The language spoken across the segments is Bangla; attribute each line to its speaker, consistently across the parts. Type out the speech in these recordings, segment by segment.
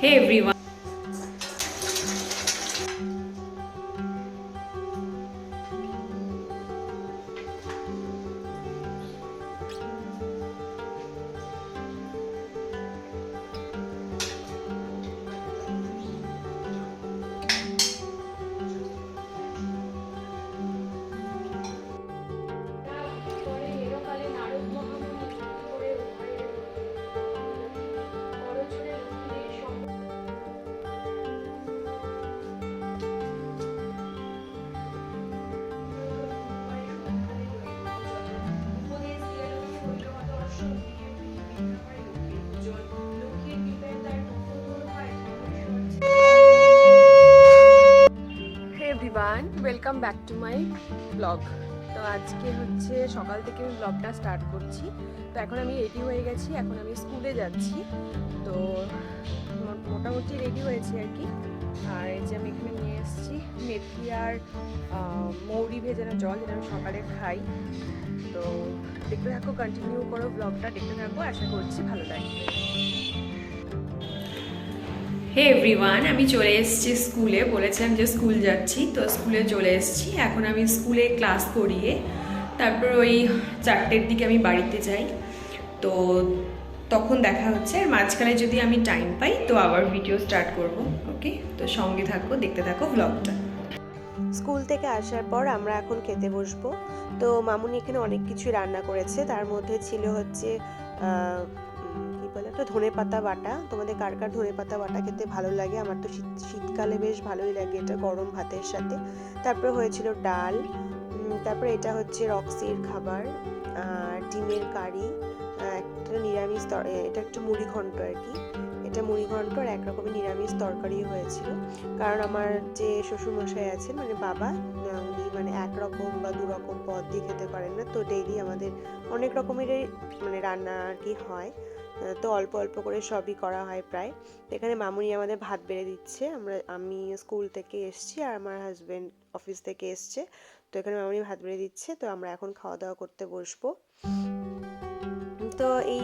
Speaker 1: Hey everyone.
Speaker 2: Welcome back to my blog. তো আজকে হচ্ছে সকাল থেকে আমি ব্লগটা স্টার্ট করছি। তো এখন আমি রেডি হয়ে গেছি, এখন আমি স্কুলে যাচ্ছি। তো মোটামুটি রেডি হয়েছি আর কি। আর এই যে আমি এখানে নিয়ে এসেছি মেথি আর মৌরি ভেজানো জল যেটা আমি সকালে খাই। তো দেখতে থাকো কন্টিনিউ করো ব্লগটা, দেখতে থাকো, আশা করছি ভালো লাগবে।
Speaker 1: হে এভরিওয়ান আমি চলে এসেছি স্কুলে। বলেছিলাম যে স্কুল যাচ্ছি, তো স্কুলে চলে এসেছি। এখন আমি স্কুলে ক্লাস করিয়ে তারপর ওই চারটের দিকে আমি বাড়িতে যাই। তো তখন দেখা হচ্ছে, আর মাঝখানে যদি আমি টাইম পাই, তো আবার ভিডিও স্টার্ট করব ওকে তো সঙ্গে থাকো, দেখতে থাকো ব্লগটা
Speaker 3: স্কুল থেকে আসার পর আমরা এখন খেতে বসবো। তো মামুনি এখানে অনেক কিছু রান্না করেছে। তার মধ্যে ছিল হচ্ছে একটা ধনে পাতা বাটা, তোমাদের কার কার ধনে পাতা বাটা খেতে ভালো লাগে? আমার তো শীত, শীতকালে বেশ ভালোই লাগে এটা গরম ভাতের সাথে। তারপরে হয়েছিল ডাল তারপরে এটা হচ্ছে রক্সির খাবার ডিমের কারি একটা নিরামিষ এটা একটা মুড়ি ঘন্ট আর কি। এটা মুড়ি ঘন্ট আর এক রকমের নিরামিষ তরকারি হয়েছিল। কারণ আমার যে শ্বশুরমশাই আছেন মানে বাবা মানে একরকম বা দু রকম পদ দিয়ে খেতে পারেন না। তো ডেইলি আমাদের অনেক রকমেরই মানে রান্না আর কি হয়। তো অল্প অল্প করে সবই করা হয় প্রায়। এখানে মামুনি আমাদের ভাত বেড়ে দিচ্ছে। আমরা, আমি স্কুল থেকে এসছি আর আমার হাজব্যান্ড অফিস থেকে এসছে। তো এখানে মামুনি ভাত বেড়ে দিচ্ছে। তো আমরা এখন খাওয়া দাওয়া করতে বসবো। তো এই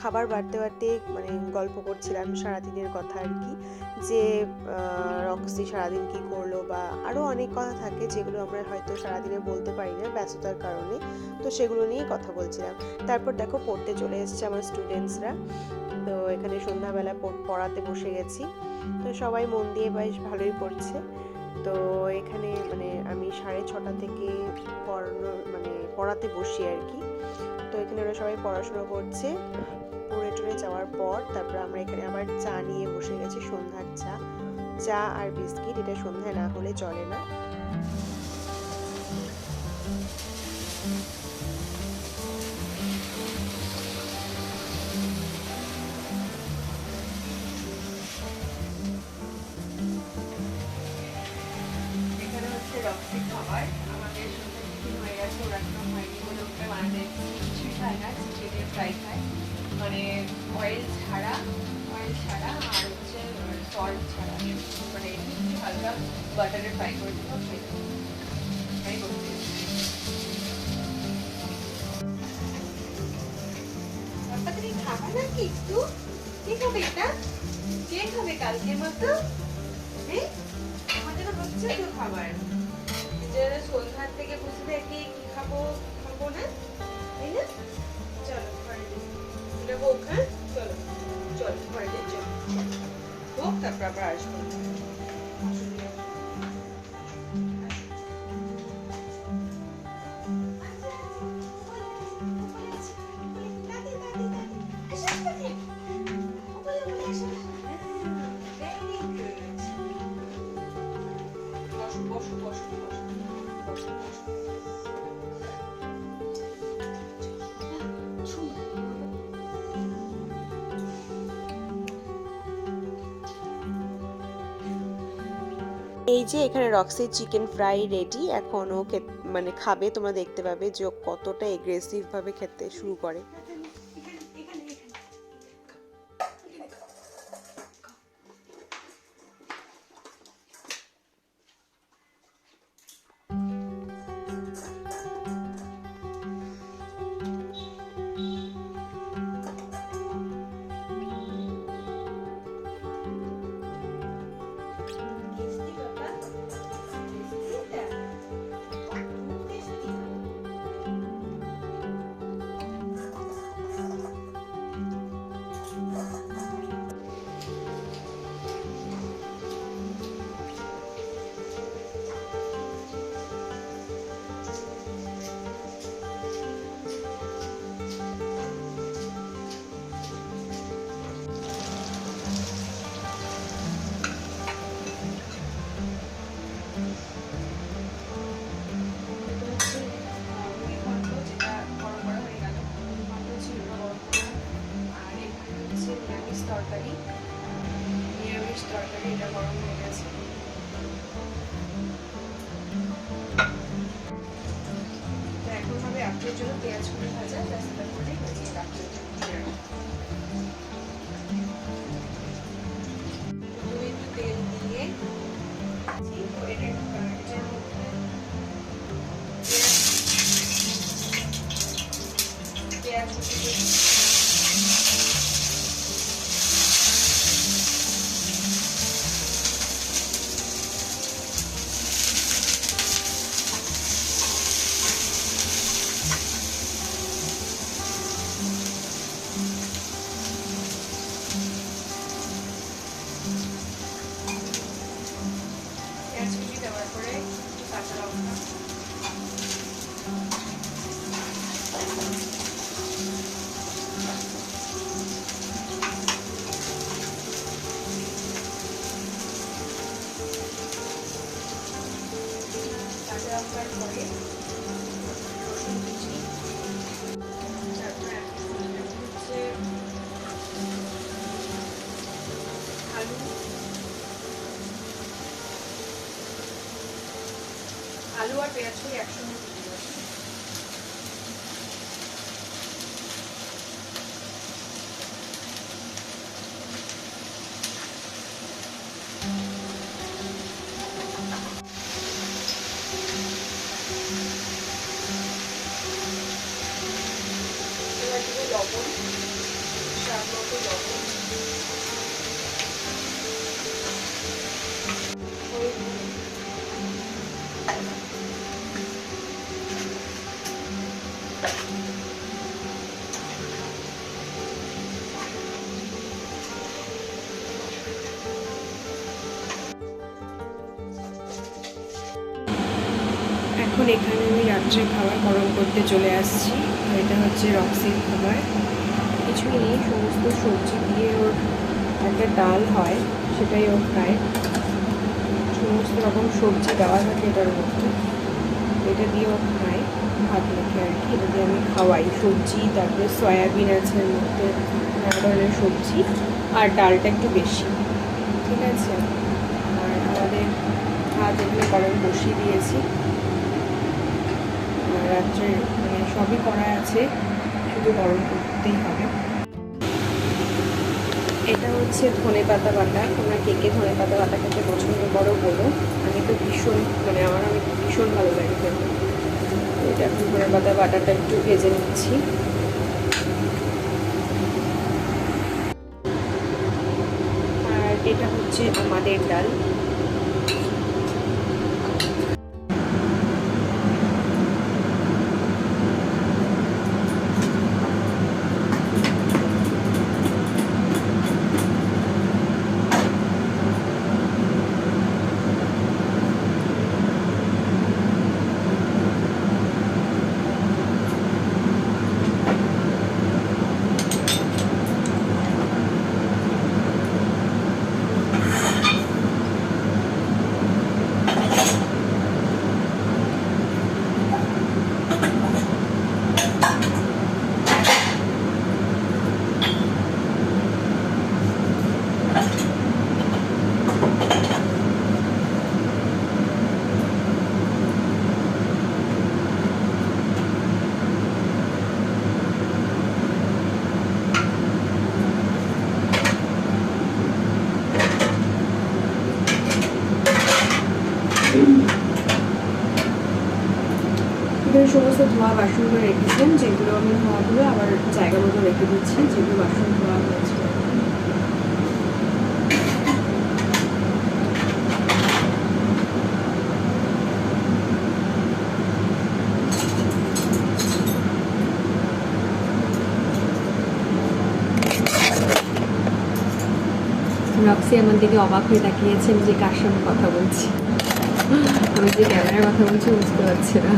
Speaker 3: খাবার বাড়তে বাড়তে মানে গল্প করছিলাম সারাদিনের কথা আর কি, যে রক্সি সারাদিন কি করল বা আরও অনেক কথা থাকে যেগুলো আমরা হয়তো সারাদিনে বলতে পারি না ব্যস্ততার কারণে, তো সেগুলো নিয়েই কথা বলছিলাম। তারপর দেখো পড়তে চলে এসছে আমার স্টুডেন্টসরা তো এখানে সন্ধ্যাবেলা পড়- পড়াতে বসে গেছি, তো সবাই মন দিয়ে বেশ ভালোই পড়ছে, তো এখানে মানে আমি সাড়ে ছটা থেকে পড়ানো মানে পড়াতে বসি আর কি এখানে ওরা সবাই পড়াশোনা করছে। পড়ে টুরে যাওয়ার পর তারপর আমরা এখানে আবার চা নিয়ে বসে গেছি সন্ধ্যার চা। চা আর বিস্কিট, এটা সন্ধ্যা না হলে চলে না।
Speaker 2: আমাদের হয়ে গেছে ওরা এখনও না চিকেন ফ্রাই খায় মানে অয়েল ছাড়া অয়েল ছাড়া আর হচ্ছে সল্ট ছাড়া মানে হালকা বাটারে ফ্রাই করে দিব ফ্রাই করতে তুমি একটু কে খাবে এটা কে খাবে কালকের মতো হ্যাঁ আমাদের হচ্ছে তো খাবার। যে সন্ধ্যার থেকে বসে থেকে কি খাব খাব না তাই না? চলো ঘরে যাই। এটা হোক হ্যাঁ? চলো চলো ঘরে যাই, চলো হোক তারপর আবার আসব।
Speaker 3: এই যে এখানে রক্সির চিকেন ফ্রাই রেডি এখনও মানে খাবে, তোমরা দেখতে পাবে যে কতটা এগ্রেসিভ ভাবে খেতে শুরু করে।
Speaker 2: আলু আর পেঁয়াজ করে একসঙ্গে এবার দেবো লবণ স্বাদ মতো লবণ।
Speaker 1: এখন এখানে আমি রাত্রে খাবার গরম করতে চলে আসছি। এটা হচ্ছে রক্সির খাবার। কিছু নেই, সমস্ত সবজি দিয়ে ওর একটা ডাল হয়, সেটাই ও খায়। সমস্ত রকম সবজি দেওয়া থাকে এটার মধ্যে। এটা দিয়ে ও খায়, ভাত মেখে আর কি। এটা দিয়ে আমি খাওয়াই। সবজি, তারপরে সয়াবিন আছে এর মধ্যে, নানা ধরনের সবজি। আর ডালটা একটু বেশি। ঠিক আছে? আর আমাদের ভাত এগুলো গরম বসিয়ে দিয়েছি। রাত্রে মানে সবই করা আছে, শুধু গরম করতেই হবে। এটা হচ্ছে ধনে পাতা বাটা। তোমরা কে কে ধনে পাতা বাটা খেতে পছন্দ করো বলো। আমি তো ভীষণ মানে আমার আমি ভীষণ ভালো লাগে খেতে। এটা এখন ধনে পাতা বাটাটা একটু ভেজে নিচ্ছি। আর এটা হচ্ছে আমাদের ডাল এখানে সমস্ত ধোয়া বাসনগুলো রেখেছেন যেগুলো আমি ধোয়াগুলো আবার জায়গা মতো রেখে দিচ্ছি, যেগুলো বাসন ধোয়া হয়েছে। রক্সি আমার দিকে অবাক হয়ে তাকিয়েছেন যে কার সঙ্গে কথা বলছি। আমি যে ক্যামেরার কথা বলছি, বুঝতে পারছি না।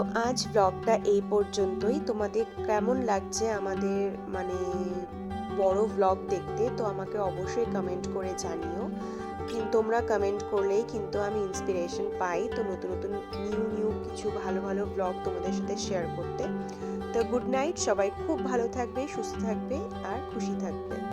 Speaker 3: আজ ব্লগটা এই পর্যন্তই। তোমাদের কেমন লাগছে আমাদের মানে বড় ব্লগ দেখতে, তো আমাকে অবশ্যই কমেন্ট করে জানিও। কিন্তু তোমরা কমেন্ট করলেই কিন্তু আমি ইন্সপিরেশন পাই তো নতুন নতুন নিউ নিউ কিছু ভালো ভালো ব্লগ তোমাদের সাথে শেয়ার করতে। তো গুড নাইট সবাই খুব ভালো থাকবে, সুস্থ থাকবে আর খুশি থাকবে।